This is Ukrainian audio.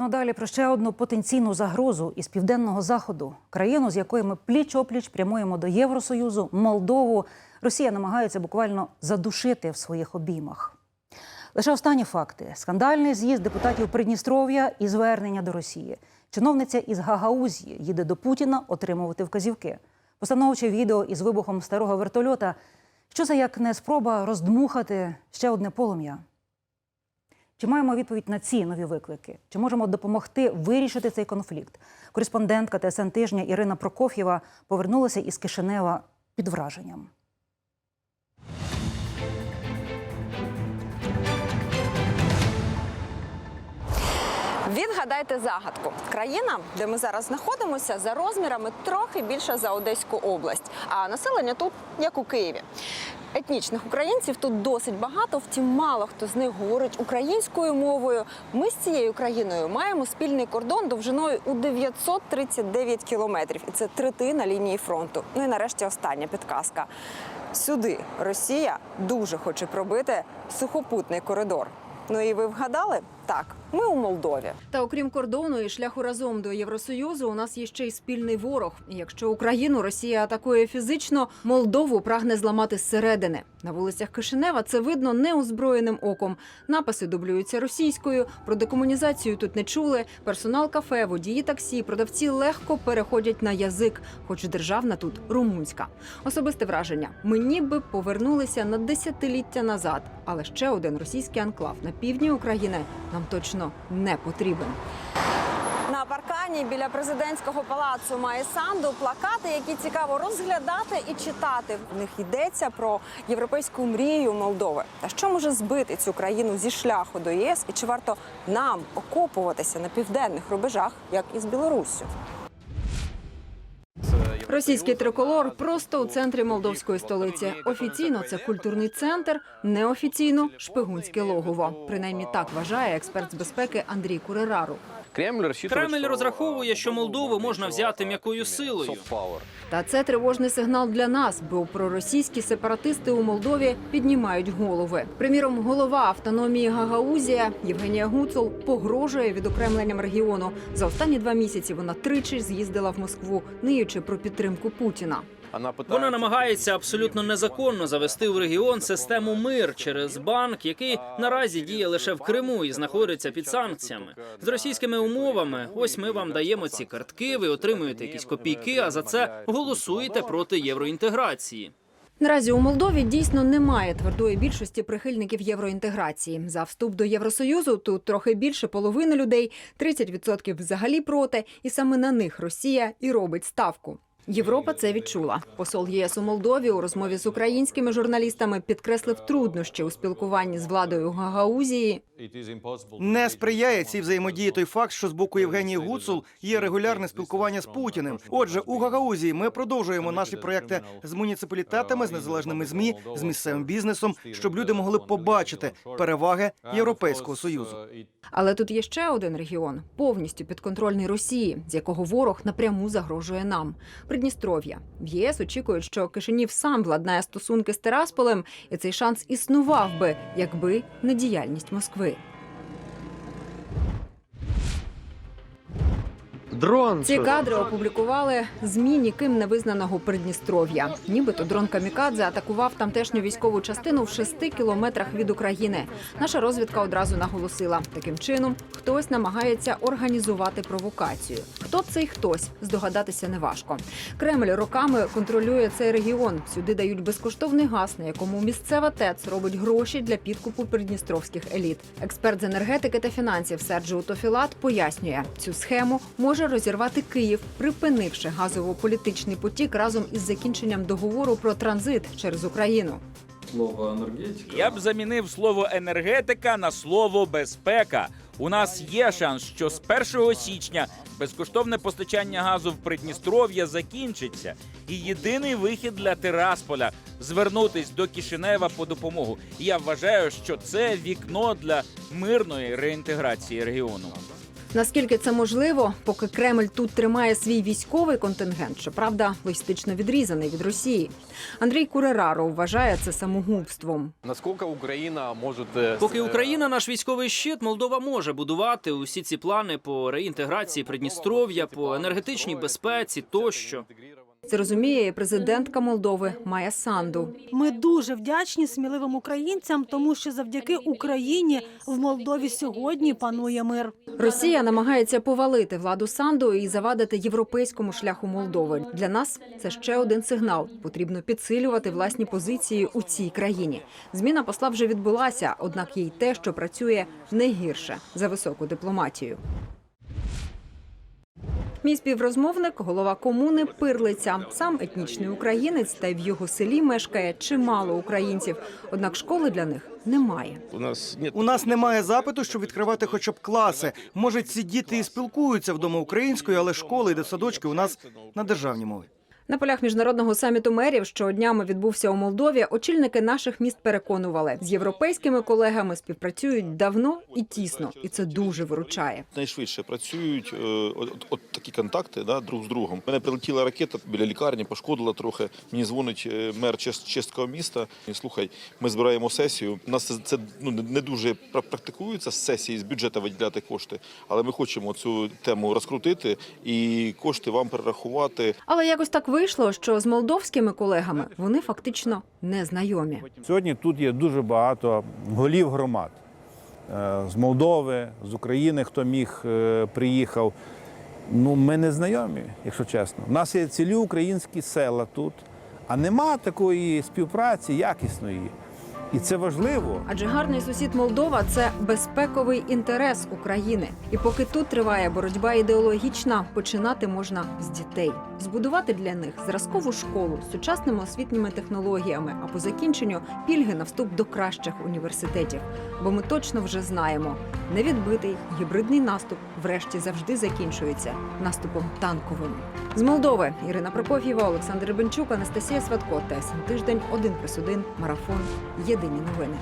Ну далі про ще одну потенційну загрозу із південного заходу, країну, з якої ми пліч опліч прямуємо до Євросоюзу, Молдову. Росія намагається буквально задушити в своїх обіймах. Лише останні факти: скандальний з'їзд депутатів Придністров'я і звернення до Росії. Чиновниця із Гагаузії їде до Путіна отримувати вказівки. Постановче відео із вибухом старого вертольота. Що це як не спроба роздмухати ще одне полум'я? Чи маємо відповідь на ці нові виклики? Чи можемо допомогти вирішити цей конфлікт? Кореспондентка ТСН тижня Ірина Прокоф'єва повернулася із Кишинева під враженням. Відгадайте загадку. Країна, де ми зараз знаходимося, за розмірами трохи більша за Одеську область, а населення тут як у Києві. Етнічних українців тут досить багато, втім мало хто з них говорить українською мовою. Ми з цією країною маємо спільний кордон довжиною у 939 кілометрів, і це третина лінії фронту. Ну і нарешті остання підказка. Сюди Росія дуже хоче пробити сухопутний коридор. Ну і ви вгадали? Так, ми у Молдові. Та окрім кордону і шляху разом до Євросоюзу, у нас є ще й спільний ворог. Якщо Україну Росія атакує фізично, Молдову прагне зламати зсередини. На вулицях Кишинева це видно неозброєним оком. Написи дублюються російською. Про декомунізацію тут не чули. Персонал кафе, водії таксі, продавці легко переходять на язик, хоч державна тут румунська. Особисте враження: ми ніби повернулися на десятиліття назад, але ще один російський анклав на півдні України нам точно не потрібен. На паркані біля президентського палацу має санду плакати, які цікаво розглядати і читати. В них йдеться про європейську мрію Молдови. Та що може збити цю країну зі шляху до ЄС? І чи варто нам окопуватися на південних рубежах, як і з Білоруссю? Російський триколор просто у центрі молдовської столиці. Офіційно це культурний центр, неофіційно шпигунське логово. Принаймні так вважає експерт з безпеки Андрій Курерару. Кремль Кремль розраховує, що Молдову можна взяти м'якою силою. Та це тривожний сигнал для нас, бо проросійські сепаратисти у Молдові піднімають голови. Приміром, голова автономії Гагаузія Євгенія Гуцул погрожує відокремленням регіону. За останні два місяці вона тричі з'їздила в Москву, ниючи про підтримку Путіна. Вона намагається абсолютно незаконно завести в регіон систему мир через банк, який наразі діє лише в Криму і знаходиться під санкціями. З російськими умовами, ось ми вам даємо ці картки, ви отримуєте якісь копійки, а за це голосуєте проти євроінтеграції. Наразі у Молдові дійсно немає твердої більшості прихильників євроінтеграції. За вступ до Євросоюзу тут трохи більше половини людей, 30% взагалі проти, і саме на них Росія і робить ставку. Європа це відчула. Посол ЄС у Молдові у розмові з українськими журналістами підкреслив труднощі у спілкуванні з владою Гагаузії. Не сприяє цій взаємодії той факт, що з боку Євгенії Гуцул є регулярне спілкування з Путіним. Отже, у Гагаузії ми продовжуємо наші проекти з муніципалітетами, з незалежними змі, з місцевим бізнесом, щоб люди могли побачити переваги Європейського союзу. Але тут є ще один регіон, повністю підконтрольний Росії, з якого ворог напряму загрожує нам. Придністров'я. В ЄС очікують, що Кишинів сам владнає стосунки з Терасполем, і цей шанс існував би, якби не діяльність Москви. Дрон Ці кадри опублікували змі ніким не визнаного Придністров'я. Нібито дрон Камікадзе атакував тамтешню військову частину в шести кілометрах від України. Наша розвідка одразу наголосила, таким чином хтось намагається організувати провокацію. Хто цей хтось здогадатися неважко. Кремль роками контролює цей регіон. Сюди дають безкоштовний газ, на якому місцева ТЕЦ робить гроші для підкупу придністровських еліт. Експерт з енергетики та фінансів Серджіо Тофілат пояснює, цю схему може розірвати Київ, припинивши газово-політичний потік разом із закінченням договору про транзит через Україну. слово енергетика. Я б замінив слово енергетика на слово безпека. У нас є шанс, що з 1 січня безкоштовне постачання газу в Придністров'я закінчиться, і єдиний вихід для Тирасполя звернутись до Кишинева по допомогу. І Я вважаю, що це вікно для мирної реінтеграції регіону. Наскільки це можливо, поки Кремль тут тримає свій військовий контингент, щоправда, логістично відрізаний від Росії. Андрій Курераро вважає це самогубством. Наскільки Україна може е, Поки Україна наш військовий щит, Молдова може будувати усі ці плани по реінтеграції Придністров'я, по енергетичній безпеці тощо. Це розуміє і президентка Молдови Майя Санду. Ми дуже вдячні сміливим українцям, тому що завдяки Україні в Молдові сьогодні панує мир. Росія намагається повалити владу Санду і завадити європейському шляху Молдови. Для нас це ще один сигнал. Потрібно підсилювати власні позиції у цій країні. Зміна посла вже відбулася, однак є й те, що працює не гірше за високу дипломатію. Мій співрозмовник, голова комуни Пирлиця, сам етнічний українець, та й в його селі мешкає чимало українців. Однак школи для них немає. У нас У нас немає запиту, щоб відкривати хоча б класи. Може, ці діти і спілкуються вдома українською, але школи і садочки у нас на державній мові. На полях міжнародного саміту мерів, що днями відбувся у Молдові, очільники наших міст переконували, з європейськими колегами співпрацюють давно і тісно, і це дуже виручає. найшвидше працюють е, от, от такі контакти да, друг з другом. Мене прилетіла ракета біля лікарні, пошкодила трохи. Мені дзвонить е, мер чеського міста. І, Слухай, ми збираємо сесію. У нас це, це ну, не- дуже пра- практикується з сесії з бюджету виділяти кошти, але ми хочемо цю тему розкрутити і кошти вам перерахувати. Але якось так вийшло, що з молдовськими колегами вони фактично не знайомі. Сьогодні тут є дуже багато голів громад Е, з Молдови, з України, хто міг е, приїхав. Ну, ми не знайомі, якщо чесно. У нас є цілі українські села тут, а нема такої співпраці якісної. І це важливо. Адже гарний сусід Молдова це безпековий інтерес України. І поки тут триває боротьба ідеологічна, починати можна з дітей, збудувати для них зразкову школу з сучасними освітніми технологіями, а по закінченню пільги на вступ до кращих університетів. Бо ми точно вже знаємо, невідбитий гібридний наступ врешті завжди закінчується наступом танковим. З Молдови Ірина Прокоф'єва, Олександр Бенчук, Анастасія Сватко, ТСН Тиждень, 1+,1, Марафон. Єдині новини.